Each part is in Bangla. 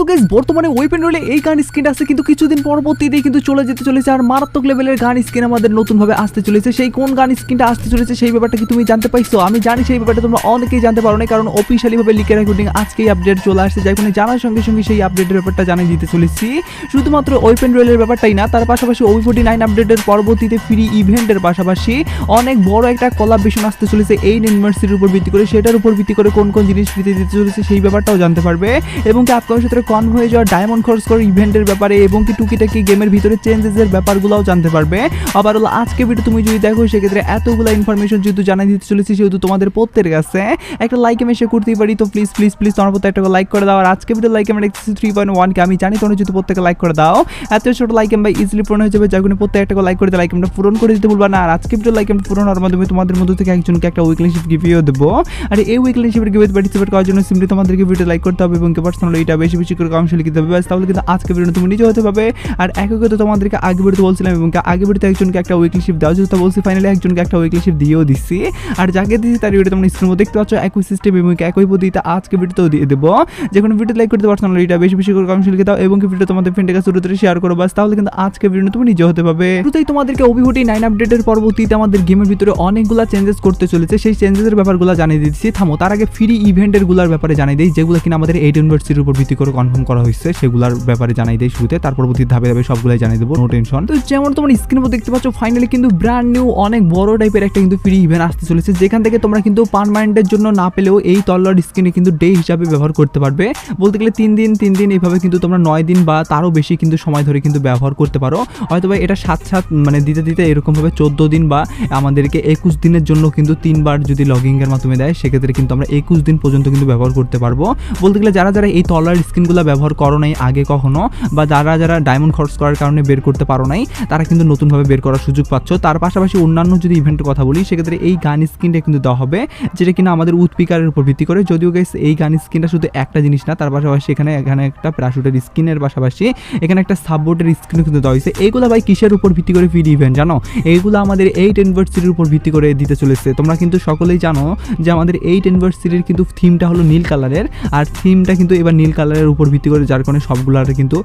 সো গাইস বর্তমানে ওয়েপেন রোলে এই গান স্কিন আছে কিন্তু কিছুদিন পরবর্তীতে কিন্তু চলে যেতে চলেছে আর মারাত্মক লেভেলের গান স্কিন আমাদের নতুন ভাবে আসতে চলেছে। সেই কোন গান স্কিনটা আসতে চলেছে সেই ব্যাপারটা কি তুমি জানতে পাইছো? আমি জানি সেই ব্যাপারটা তোমরা অনেকেই জানতে পারো না কারণ অফিসিয়ালি ভাবে লিখে রেকর্ডিং আজকেই আপডেট চলে আসছে। যাই কোনো জানার সঙ্গে সঙ্গে সেই আপডেটের ব্যাপারটা জানিয়ে দিতে চলেছি। শুধুমাত্র ওয়েপেন রোলের ব্যাপারটাই না, তার পাশাপাশি ওই ফোর্টি নাইন আপডেটের পরবর্তীতে ফ্রি ইভেন্টের পাশাপাশি অনেক বড় একটা কলাবেশন আসতে চলেছে এই ইউনিভার্সিটির উপর ভিত্তি করে। সেটার উপর ভিত্তি করে কোন কোন জিনিস ফ্রিতে দিতে চলেছে সেই ব্যাপারটাও জানতে পারবে। এবং কি আপকামিং সাথে কন হয়ে যাওয়া ডায়মন্ড খরচ করে ইভেন্টের ব্যাপারে এবং কি টুকিটাকি গেমের ভিতরে চেঞ্জেসের ব্যাপারগুলোও জানতে পারবে। আবার হলো আজকে ভিডিও তুমি যদি দেখো, সেক্ষেত্রে এতগুলো ইনফরমেশন যেহেতু জানাই দিতে চলেছি, সেহেতু তোমাদের প্রত্যেকের কাছে। একটা লাইক আমি এসে করতেই পারি, তো প্লিজ প্লিজ প্লিজ তোমার প্রত্যেক একটা লাইক করে দাও। আর আজকে ভিডিও লাইক আমি দেখতেছি থ্রি পয়েন্ট ওয়ানকে আমি জানি তোমরা যদি প্রত্যেকে লাইক করে দাও। এত ছোট লাইক আমি ইজিলি পূরণ হয়ে যাবে, যার কোনো প্রত্যেক একটা লাইক করে লাইক আমরা পূরণ করে দিতে বলবা না। আর আজকে ভিডিও লাইক আমি পূরণ হওয়ার মাধ্যমে তোমাদের মধ্যে থেকে একজনকে একটা উইকলি শিপ গিফটও দেবো। আর এই উইকলি শিপের গিফট পার্টিসিপেট করার জন্য সিম্পলি তোমাদেরকে ভিডিও লাইক করতে হবে এবং পার্সোনালি এটা বেশি বেশি করে কম লিখতে হবে। ব্যাস, তাহলে কিন্তু আজকে ভিডিও তুমি নিজে হতে পারবে আর একই কথা তোমাদেরকে আগে ভিডিওতে বলছিলাম এবং আগে ভিডিওতে একজনকে একটা উইকলি শিপ দেওয়া যেহেতু বলছি ফাইনালি একজনকে একটা উইকলি শিপ দিয়েও দিচ্ছি আর যাকে দিচ্ছি তার ভিডিও তোমরা স্ক্রিনে দেখতে পাচ্ছ। একই সিস্টেম এবং একই পদ্ধতিতে আজকে ভিডিওতেও দিয়ে দেবো। যে কোনো ভিডিও লাইক করতে পার্সোনালি এটা বেশি বেশি করে কম লিখে দাও এবং ভিডিও তোমাদের ফ্রেন্ডের কাছে শুরুতে শেয়ার করো। বাস তাহলে কিন্তু আজকে ভিডিও তুমি নিজে হতে পারবে শুরুতেই তোমাদেরকে অভিভূতি নাইন আপডেটের পরবর্তীতে আমাদের গেমের ভিতরে অনেকগুলো চেঞ্জেস করতে চলেছে। সেই চেঞ্জেসের ব্যাপারগুলো জানিয়ে দিচ্ছি। থামো, তার আগে ফ্রি ইভেন্টেরগুলার ব্যাপারে জানিয়ে দিই, যেগুলো কিনা আমাদের এইট ইউনিভার্সিটির উপর ভিত্তি করে কনফার্ম করা হয়েছে, সেগুলোর ব্যাপারে জানাই দেয় শুরুতে। তার পরবর্তী ধাপে ধাপে সবগুলাই জানিয়ে দেবো নো টেনশন তো যেমন তোমার স্ক্রিনের উপর দেখতে পাচ্ছ ফাইনালি কিন্তু ব্র্যান্ড নিউ অনেক বড় টাইপের একটা কিন্তু ফ্রি ইভেন্ট আসতে চলেছে। যেখান থেকে তোমরা কিন্তু পারমানেন্টের জন্য না পেলেও এই তল্লার স্ক্রিনে কিন্তু ডে হিসাবে ব্যবহার করতে পারবে। বলতে গেলে তিন দিন তিন দিন এইভাবে কিন্তু তোমরা নয় দিন বা তারও বেশি কিন্তু সময় ধরে কিন্তু ব্যবহার করতে পারো। হয়তো বা এটা সাত সাত মানে দিতে দিতে এরকমভাবে চোদ্দ দিন বা আমাদেরকে একুশ দিনের জন্য কিন্তু তিনবার যদি লগ লগিংয়ের মাধ্যমে দেয়, সেক্ষেত্রে কিন্তু আমরা একুশ দিন পর্যন্ত কিন্তু ব্যবহার করতে পারব। বলতে গেলে যারা যারা এই তলার স্ক্রিনগুলো ব্যবহার করো নাই আগে কখনো, বা যারা যারা ডায়মন্ড খরচ করার কারণে বের করতে পারো নাই, তারা কিন্তু নতুনভাবে বের করার সুযোগ পাচ্ছ। তার পাশাপাশি অন্যান্য যদি ইভেন্টের কথা বলি, সেক্ষেত্রে এই গান স্ক্রিনটা কিন্তু দেওয়া হবে, যেটা কিনা আমাদের উৎপিকারের উপর ভিত্তি করে। যদিও গাইস এই গান স্ক্রিনটা শুধু একটা জিনিস না, তার পাশাপাশি এখানে এখানে একটা প্যারাশুটের স্ক্রিনের পাশাপাশি এখানে একটা সাববোর্ডের স্ক্রিনও কিন্তু দেওয়া হয়েছে। এইগুলো ভাই কিসের উপর ভিত্তি করে ফ্রি ইভেন্ট জানো? এইগুলো আমাদের এইট ইউনিভার্সিটির উপর ভিত্তি করে দিতে চলেছে। তোমরা কিন্তু সকলেই জানো যে আমাদের এইট ইউনিভার্সিটির কিন্তু থিমটা হলো নীল কালারের আর থিমটা কিন্তু এবার নীল কালারের উপর ভিত্তি করে যার কারণে সবগুলার কিন্তু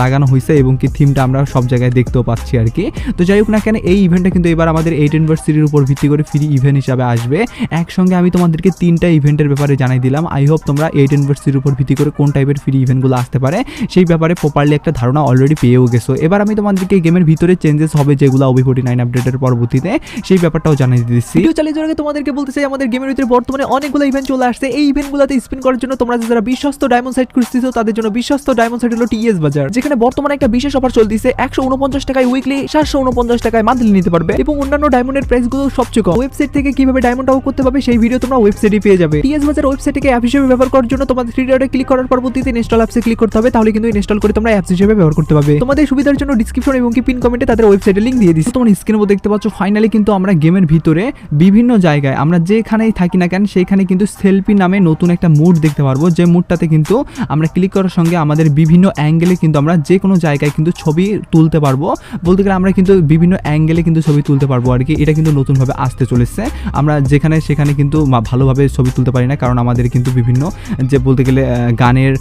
লাগানো হয়েছে এবং কি থিমটা আমরা সব জায়গায় দেখতেও পাচ্ছি আর কি। তো যাই হোক না কেন, এই ইভেন্টটা কিন্তু এবার আমাদের এইট ইউনিভার্সিটির উপর ভিত্তি করে ফ্রি ইভেন্ট হিসাবে আসবে। একসঙ্গে আমি তোমাদেরকে তিনটা ইভেন্টের ব্যাপারে জানাই দিলাম। আই হোপ তোমরা এইট ইউনিভার্সিটির উপর ভিত্তি করে কোন টাইপের ফ্রি ইভেন্টগুলো আসতে পারে, সেই ব্যাপারে প্রপারলি একটা ধারণা অলরেডি পেয়েও গেছো। এবার আমি তোমাদেরকে গেমের ভিতরে চেঞ্জেস হবে যেগুলো ওবি ফোর্টি নাইন আপডেটের পরবর্তীতে, সেই ব্যাপারটাও জানিয়ে দিচ্ছি। ভিডিও চালিয়ে যাওয়ার তোমাদেরকে বলতে চাই, আমাদের গেমের ভিতরে বর্তমানে অনেকগুলো ইভেন্ট চলে আসছে। এই ইভেন্টগুলোতে স্পিন করার জন্য তোমরা যারা বিশ্বস্ত ডায়মন্ড সাইট খুঁজতেছো তাদের জন্য বিশ্বস্ত ডায়মন্ড সাইট হলো টিএস বাজার যেখানে বর্তমানে একটা বিশেষ অফার চলতেছে একশো উনপঞ্চাশ টাকায় উইকলি সাতশো উনপঞ্চাশ টাকায় মান্থলি নিতে পারবে এবং অন্যান্য ডায়মন্ডের প্রাইসগুলো সবচেয়ে কম। ওয়েবসাইট থেকে কীভাবে ডায়মন্ড আউট করতে পারবে সেই ভিডিও তোমরা ওয়েবসাইটে পেয়ে যাবে। টিএস বাজার ওয়েবসাইট ওয়েবসাইটকে অ্যাপ হিসেবে ব্যবহার করার জন্য তোমাদের থ্রি ডটে ক্লিক করার পরবর্তীতে ইনস্টল অ্যাপসে ক্লিক করতে হবে, তাহলে কিন্তু ইনস্টল করে তোমরা অ্যাপস হিসেবে ব্যবহার করতে পারবে। তোমাদের সুবিধার জন্য ডিসক্রিপশন এবং কি পিন কমেন্টে তাদের ওয়েবসাইটের লিঙ্ক দিয়ে দিচ্ছি। তোমার স্ক্রিনে দেখতে পাচ্ছ ফাইনালি কিন্তু আমরা গেমের ভিতরে বিভিন্ন জায়গায়, আমরা যেখানেই থাকি না কেন সেইখানে কিন্তু সেলফি নামে নতুন একটা মুড দেখতে পারব, যে মুডটাতে কিন্তু আমরা ক্লিক করার সঙ্গে আমাদের বিভিন্ন অ্যাঙ্গেলে কিন্তু আমরা যে কোনো জায়গায় কিন্তু ছবি তুলতে পারব। বলতে গেলে আমরা কিন্তু বিভিন্ন অ্যাঙ্গেলে কিন্তু ছবি তুলতে পারব আর কি। এটা কিন্তু নতুনভাবে আসতে চলেছে। আমরা যেখানে সেখানে কিন্তু ভালোভাবে ছবি তুলতে পারি না, কারণ আমাদের কিন্তু বিভিন্ন যে বলতে গেলে গানের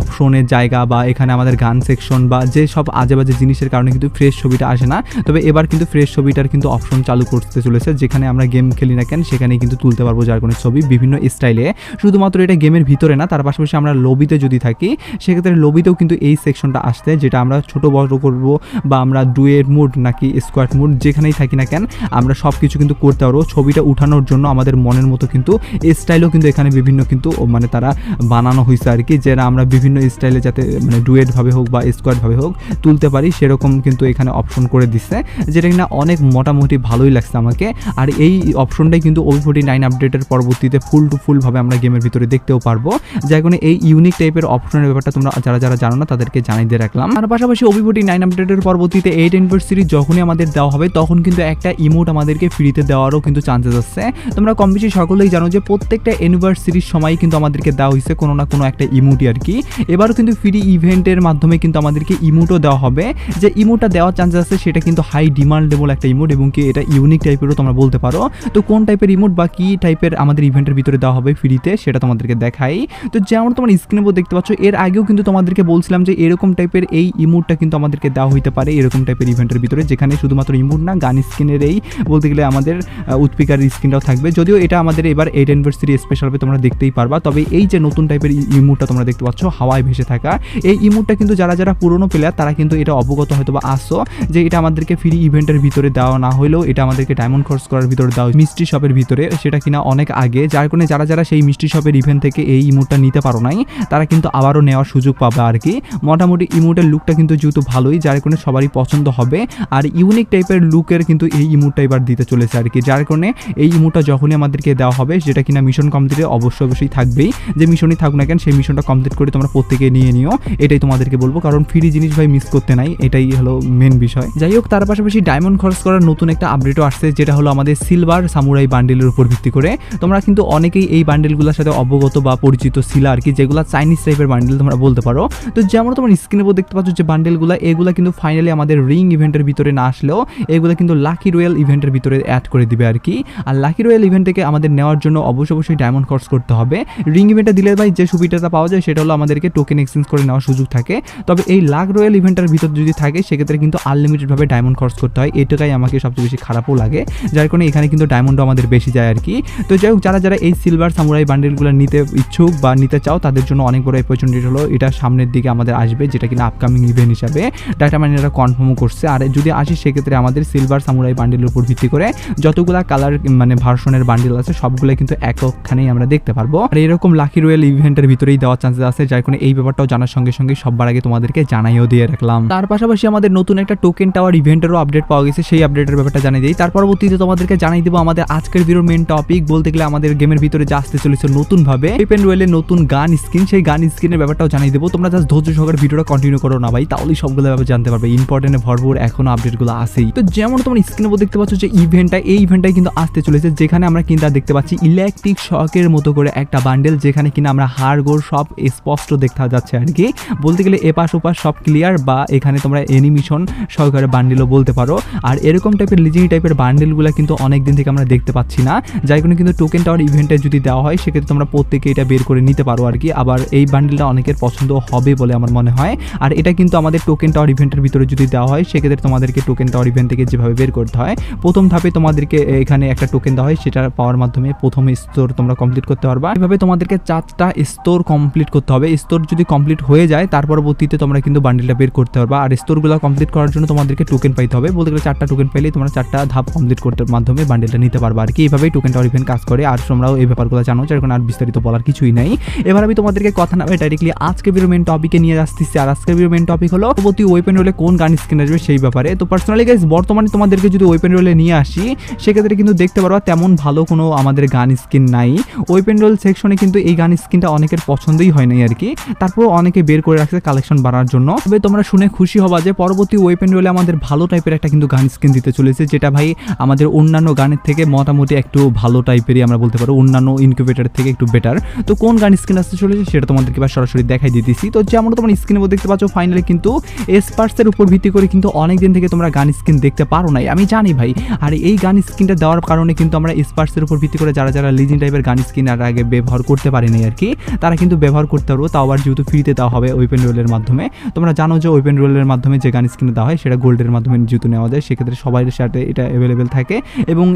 অপশনের জায়গা বা এখানে আমাদের গান সেকশন বা যে সব আজে বাজে জিনিসের কারণে কিন্তু ফ্রেশ ছবিটা আসে না। তবে এবার কিন্তু ফ্রেশ ছবিটার কিন্তু অপশন চালু করতে চলেছে। যেখানে আমরা গেম খেলি না কেন সেখানে কিন্তু তুলতে পারব যার কোনো ছবি বিভিন্ন স্টাইলে শুধুমাত্র এটা গেমের ভিতরে না, তার পাশাপাশি আমরা লবিতে যদি থাকি সেক্ষেত্রে লবিতেও কিন্তু এই সেকশনটা আসতে, যেটা আমরা ছোট বড় করব বা আমরা ডুয়ের মুড নাকি স্কোয়াড মুড যেখানেই থাকি না কেন, আমরা সব কিছু কিন্তু করতে পারব। ছবিটা উঠানোর জন্য আমাদের মনের মতো কিন্তু স্টাইলও কিন্তু এখানে বিভিন্ন কিন্তু মানে তারা বানানো হয়েছে আর কি, যেটা আমরা বিভিন্ন স্টাইলে যাতে মানে ডুয়েট ভাবে হোক বা স্কোয়াড ভাবে হোক তুলতে পারি, সেরকম কিন্তু এখানে অপশন করে দিচ্ছে যেটা কিনা অনেক মোটামুটি ভালোই লাগছে আমাকে। আর এই অপশনটাই কিন্তু ওবি ফোর্টি নাইন আপডেটের পরবর্তীতে ফুল টু ফুলভাবে আমরা গেমের ভিতরে দেখতেও পারব। যার এই ইউনিক টাইপের অপশনের ব্যাপারটা তোমরা যারা যারা জানো না, তাদেরকে জানিয়ে দিয়ে রাখলাম। আর পাশাপাশি ফোর্টি নাইন আপডেটের পরবর্তীতে এইট ইউনিভার্সিটি যখনই আমাদের দেওয়া হবে, তখন কিন্তু একটা ইমোট আমাদেরকে ফ্রিতে দেওয়ারও কিন্তু চান্সেস আছে। তোমরা কম বেশি সকলেই জানো যে প্রত্যেকটা ইউনিভার্সিটির সময় কিন্তু আমাদেরকে দেওয়া হয়েছে কোনো না কোনো একটা ইমোটি আর কি। এবারও কিন্তু ফ্রি ইভেন্টের মাধ্যমে কিন্তু আমাদেরকে ইমোটও দেওয়া হবে। যে ইমোটটা দেওয়ার চান্সেস আছে, সেটা কিন্তু হাই ডিমান্ডেবল একটা ইমোট এবং কি এটা ইউনিক টাইপেরও তোমরা বলতে পারো। তো কোন টাইপের ইমোট বা কি টাইপের আমাদের ইভেন্টের ভিতরে দেওয়া হবে ফ্রিতে সেটা তোমাদেরকে দেখাই। তো যেমন তোমার স্ক্রিনে দেখতে পাচ্ছ এর আগেও কিন্তু তোমাদেরকে বলছিলাম যে এরকম টাইপের এই ইমোটটা কিন্তু আমাদেরকে দেওয়া হইতে পারে এরকম টাইপের ইভেন্টের ভিতরে, যেখানে শুধুমাত্র ইমোট না, গান স্কিনের এই বলতে গেলে আমাদের উৎপিকার স্কিনটাও থাকবে। যদিও এটা আমাদের এবার এইট অ্যানিভার্সারি স্পেশাল তোমরা দেখতেই পারবা। তবে এই যে নতুন টাইপের ইমোটটা তোমরা দেখতে পাচ্ছ, হাওয়ায় ভেসে থাকা, এই ইমোটটা কিন্তু যারা যারা পুরনো প্লেয়ার তারা কিন্তু এটা অবগত হয়তো বা আসো যে এটা আমাদেরকে ফ্রি ইভেন্টের ভিতরে দেওয়া না হলেও এটা আমাদেরকে ডায়মন্ড খরচ করার ভিতরে দেওয়া। মিষ্টি শপের ভিতরে, সেটা কিনা অনেক আগে। যার কারণে যারা যারা সেই মিষ্টি শপের ইভেন্ট থেকে এই ইমোটটা নিতে পারো নাই, তারা কিন্তু আবারও নেওয়ার সুযোগ পাবে আর কি। মোটামুটি ইমোটের লুকটা কিন্তু যেহেতু ভালোই, যার কারণে সবারই পছন্দ হবে। আর ইউনিক টাইপের লুকের কিন্তু এই ইমোটটা এবার দিতে চলেছে আর কি। যার কারণে এই ইমোটটা যখনই আমাদেরকে দেওয়া হবে, যেটা কিনা মিশন কমপ্লিটে অবশ্যই অবশ্যই থাকবেই। যে মিশনই থাকুক না কেন, সেই মিশনটা কমপ্লিট করে তোমরা প্রত্যেকে নিয়ে নিও। এটাই তোমাদেরকে বলব। কারণ ফ্রি জিনিস ভাই মিস করতে নাই, এটাই হলো মেন বিষয়। যাই হোক, তার পাশাপাশি ডায়মন্ড খরচ করার নতুন একটা আপডেটও আসছে, যেটা হলো আমাদের সিলভার সামুরাই বান্ডেলের উপর ভিত্তি করে। তোমরা কিন্তু অনেকেই এই বান্ডেলগুলোর সাথে অবগত বা পরিচিত ছিল আর কি, যেগুলো চাইনিজ টাইপের বান্ডেল তোমরা বলতে পারো। তো যেমন তোমার স্ক্রিনের উপর দেখতে পাচ্ছ যে বান্ডেলগুলো এগুলো কিন্তু ফাইনালি আমাদের রিং ইভেন্টের ভিতরে না আসলেও এগুলো কিন্তু লাকি রয়্যাল ইভেন্টের ভিতরে অ্যাড করে দিবে আর কি। আর লাকি রয়্যাল ইভেন্ট থেকে আমাদের নেওয়ার জন্য অবশ্যই অবশ্যই ডায়মন্ড খরচ করতে হবে। রিং ইভেন্টে দিলে ভাই যে সুবিধাটা পাওয়া যায় সেটা হলো আমাদেরকে টোকেন এক্সচেঞ্জ করে নেওয়ার সুযোগ থাকে। তবে এই লাখ রয়্যাল ইভেন্টের ভিতর যদি থাকে, সেক্ষেত্রে কিন্তু আনলিমিটেডভাবে ডায়মন্ড খরচ করতে হয়। এটাই আমাকে সবচেয়ে বেশি খারাপও লাগে। যার কারণে এখানে কিন্তু ডায়মন্ডও আমাদের বেশি যায় আর কি। তো যাই হোক, যারা যারা এই সিলভার সামুরাই বান্ডেলগুলো নিতে ইচ্ছুক বা নিতে চাও, তাদের জন্য অনেক বড় অপরচুনিটি হলো, এটা সামনের দিকে আমাদের আসবে, যেটা কিনা আপকামিং ইভেন্ট হিসাবে ডাটা মাইনাররা কনফার্মও করছে। আর যদি আসি, সেক্ষেত্রে আমাদের সিলভার সামুরাই বান্ডেলের উপর ভিত্তি করে যতগুলা কালার মানে ভার্সনের বান্ডেল আছে সবগুলো কিন্তু একখানেই আমরা দেখতে পারব। আর এরকম লাকি রয়্যাল ইভেন্টের ভিতরেই দেওয়ার চান্সেস আছে, যার কারণে এই ব্যাপারটাও জানার সঙ্গে সঙ্গে সবার আগে তোমাদেরকে জানাইও দিয়ে রাখলাম। তার পাশাপাশি আমাদের নতুন একটা টোকেন টাওয়ার ইভেন্টেরও আপডেট পাওয়া গেছে, সেই আপডেটের ব্যাপারটা জানিয়ে দিই। তার পরবর্তীতে তোমাদেরকে জানিয়ে দেবো আমাদের আজকের ভিডিওর মেন টপিক বলতে গেলে আমাদের গেমের ভিতরে যে আসতে চলেছে নতুন ভাবে পেপেন রয়েলের নতুন গান স্কিন সেই গান স্কিনের ব্যাপারটাও জানিয়ে দেবো। তোমরা জাস্ট ধৈর্য সহকারে ভিডিওটা কন্টিনিউ করো না ভাই, তাহলেই সবগুলো ব্যাপার জানতে পারবে। ইম্পর্টেন্ট ভরপুর এখনও আপডেটগুলো আসেই তো যেমন তোমরা স্ক্রিনের উপর দেখতে পাচ্ছ যে ইভেন্টটা এই ইভেন্টটাই কিন্তু আসতে চলেছে, যেখানে আমরা কিন্তু দেখতে পাচ্ছি ইলেকট্রিক শকের মতো করে একটা বান্ডেল যেখানে কিনা আমরা হাড় গোড় সব স্পষ্ট দেখতে যাচ্ছে আর কি। বলতে গেলে এপাশ ওপাশ সব ক্লিয়ার বা এখানে তোমরা অ্যানিমেশন সহকারে বান্ডেলও বলতে পারো। আর এরকম টাইপের লিজিং টাইপের বান্ডেলগুলো কিন্তু অনেক দিন থেকে আমরা দেখতে পাচ্ছি না। যাই কোনো কিন্তু টোকেন টাওয়ার ইভেন্টে যদি দেওয়া হয়, সেক্ষেত্রে তোমরা প্রত্যেকে এটা বের করে নিতে পারো আর কি। আবার এই বান্ডেলটা অনেকের পছন্দ হবে বলে আমার মনে হয়। আর এটা কিন্তু আমাদের টোকেন টাওয়ার ইভেন্টের ভিতরে যদি দেওয়া হয়, সেক্ষেত্রে তোমাদেরকে টোকেন টাওয়ার ইভেন্ট থেকে যেভাবে বের করতে হয়, প্রথম ধাপে তোমাদেরকে এখানে একটা টোকেন দেওয়া হয়, সেটা পাওয়ার মাধ্যমে প্রথম স্তর তোমরা কমপ্লিট করতে পারবা। এভাবে তোমাদেরকে চারটা স্তর কমপ্লিট করতে হবে। স্তর যদি কমপ্লিট হয়ে যায়, তার পরবর্তীতে তোমরা কিন্তু বান্ডেলটা বের করতে পারবা। আর স্তরগুলো কমপ্লিট করার জন্য তোমাদেরকে টোকেন পাইতে হবে। বলতে গেলে চারটা টোকেন পাইলেই তোমরা চারটা ধাপ কমপ্লিট করতে মাধ্যমে বান্ডেলটা নিতে পারবা। আর কি এইভাবেই টোকেন টাওয়ার ইভেন্ট কাজ করে। আর তোমরাও এই ব্যাপারগুলো জানো, যার আর বিস্তারিত বলার কিছুই নাই। এবার আমি তোমাদেরকে কথা না ডাইরেক্টলি আজকে ভিডিও মেন টপিকে নিয়ে আসতেছি। আর আজকের ভিডিও মেন টপিক হলো পরবর্তী ওয়েপেন রোলে কোন গান স্কিন আসবে সেই ব্যাপারে। তো পার্সোনালি গাইজ বর্তমানে তোমাদেরকে যদি ওয়েপেন রোলে নিয়ে আসি, সেক্ষেত্রে কিন্তু দেখতে পারবা তেমন ভালো কোনো আমাদের গান স্কিন নাই। ওয়েপেন রোল সেকশনে কিন্তু এই গান স্কিনটা অনেকের পছন্দই হয় নাই আর কি তারপর অনেকে বের করে রাখছে কালেকশন বাড়ার জন্য। তবে তোমরা শুনে খুশি হবা যে পরবর্তী ওয়েপেন রোলে আমাদের ভালো টাইপের একটা কিন্তু গান স্কিন দিতে চলেছে, যেটা ভাই আমাদের অন্যান্য গানের থেকে মোটামুটি একটু ভালো টাইপেরই আমরা বলতে পারো, অন্যান্য ইনকিউবেটার থেকে একটু বেটার তো কোন গান স্কিন আসতে চলেছে সেটা তোমাদেরকে সরাসরি দেখাই দিতেছি। তো যেমন তোমরা স্ক্রিনে দেখতে পাচ্ছ ফাইনালি কিন্তু এসপার্সের উপর ভিত্তি করে কিন্তু অনেক দিন থেকে তোমরা গান স্ক্রিন দেখতে পারো নাই। আমি জানি ভাই, আর এই গান স্ক্রিনটা দেওয়ার কারণে কিন্তু আমরা এসপার্সের উপর ভিত্তি করে যারা যারা লিজিং টাইপের গান স্ক্রিন আর আগে ব্যবহার করতে পারিনি আর কি, তারা কিন্তু ব্যবহার করতে পারব। তাও আবার যেহেতু ফ্রিতে দেওয়া হবে ওপেন রোলের মাধ্যমে। তোমরা জানো যে ওপেন রোলের মাধ্যমে যে গান স্কিনে দেওয়া হয়, সেটা গোল্ডের মাধ্যমে যেহেতু নেওয়া যায়, সেক্ষেত্রে সবাই সাথে এটা অ্যাভেলেবেল থাকে। এবং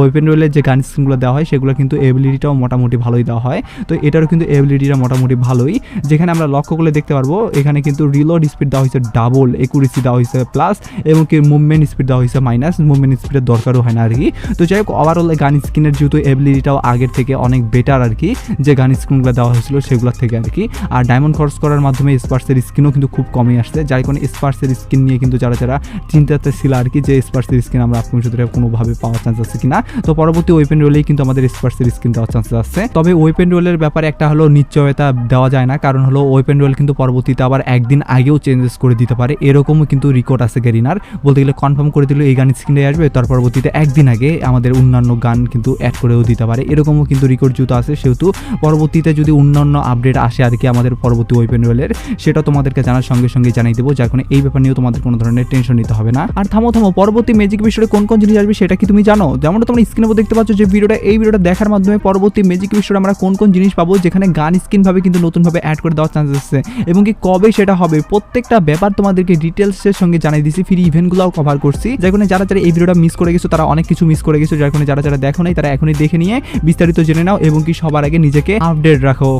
ওপেন রোলের যে গান স্ক্রিনগুলো দেওয়া হয়, সেগুলো কিন্তু এবিলিটিটাও মোটামুটি ভালোই দেওয়া হয়। তো এটারও কিন্তু এবিলিটিটা মোটামুটি ভালোই। যেখানে আমরা লক্ষ্য করলে দেখতে পারব, এখানে কিন্তু রিলোড স্পিড দেওয়া হয়েছে ডাবল একুরেসি দেওয়া হয়েছে প্লাস এবং কি মুভমেন্ট স্পিড দেওয়া হয়েছে মাইনাস মুভমেন্ট স্পিডের দরকারও হয় না আর কি। তো যাই হোক ওভারঅল গান স্ক্রিনের যেহেতু এবিলিটিটাও আগের থেকে অনেক বেটার আর কি, যে গান স্ক্রিনগুলো দেওয়া হয়েছিল সেগুলোর থেকে আর কি। আর ডায়মন্ড খরচ করার মাধ্যমে স্পার্সের স্কিনও কিন্তু খুব কমে আসছে। যার কারণে স্পার্সের স্কিন নিয়ে কিন্তু যারা যারা চিন্তাতে ছিল আর কি, যে স্পার্সের স্কিন আমরা আপনি সাথে কোনোভাবে পাওয়ার চান্স আছে কিনা। তো পরবর্তী ওয়েপেন রোলেই কিন্তু আমাদের স্পার্সের স্কিন দেওয়ার চান্স আছে। তবে ওয়েপেন রোলের ব্যাপারে একটা হলো নিশ্চয়তা দেওয়া যায় না কারণ হলো ওয়েপেন রয়েল কিন্তু পরবর্তীতে আবার একদিন আগেও চেঞ্জেস করে দিতে পারে। এরকমও কিন্তু রেকর্ড আছে গেরিনার। বলতে গেলে কনফার্ম করে দিল, এই গান স্ক্রিনে আসবে, তার পরবর্তীতে একদিন আগে আমাদের অন্যান্য গান কিন্তু অ্যাড করেও দিতে পারে। এরকমও কিন্তু রেকর্ড যেহেতু আছে, সেহেতু পরবর্তীতে যদি অন্যান্য আপডেট আসে আর কি আমাদের পরবর্তী ওয়েপেন রয়েলের সেটা তোমাদেরকে জানার সঙ্গে সঙ্গে জানাই দেবো, যার কারণে এই ব্যাপার নিয়েও তোমাদের কোনো ধরনের টেনশন নিতে হবে না। আর থামো থামো, পরবর্তী ম্যাজিক বিষয়ে কোন কোন জিনিস আসবে সেটা কি তুমি জানো? যেমন তোমরা স্ক্রিনে দেখতে পাচ্ছ যে ভিডিওটা এই ভিডিওটা দেখার মাধ্যমে পরবর্তী ম্যাজিক বিষয়ে আমরা কোন কোন জিনিস পাবো, যেখানে গান স্কিন ভাবে কিন্তু নতুনভাবে নতুনভাবে অ্যাড করে দেওয়ার চান্স আছে এবং কি কবে সেটা হবে, প্রত্যেকটা ব্যাপার তোমাদেরকে ডিটেলসের সঙ্গে জানিয়ে দিছি ফ্রি ইভেন্টগুলোও কভার করছি। যার কারণে যারা যারা এই ভিডিওটা মিস করে গেছো, তারা অনেক কিছু মিস করে গেছো, যার কারণে যারা যারা দেখো নাই, তারা এখনই দেখে নিয়ে বিস্তারিত জেনে নাও এবং কি সবার আগে নিজেকে আপডেট রাখো।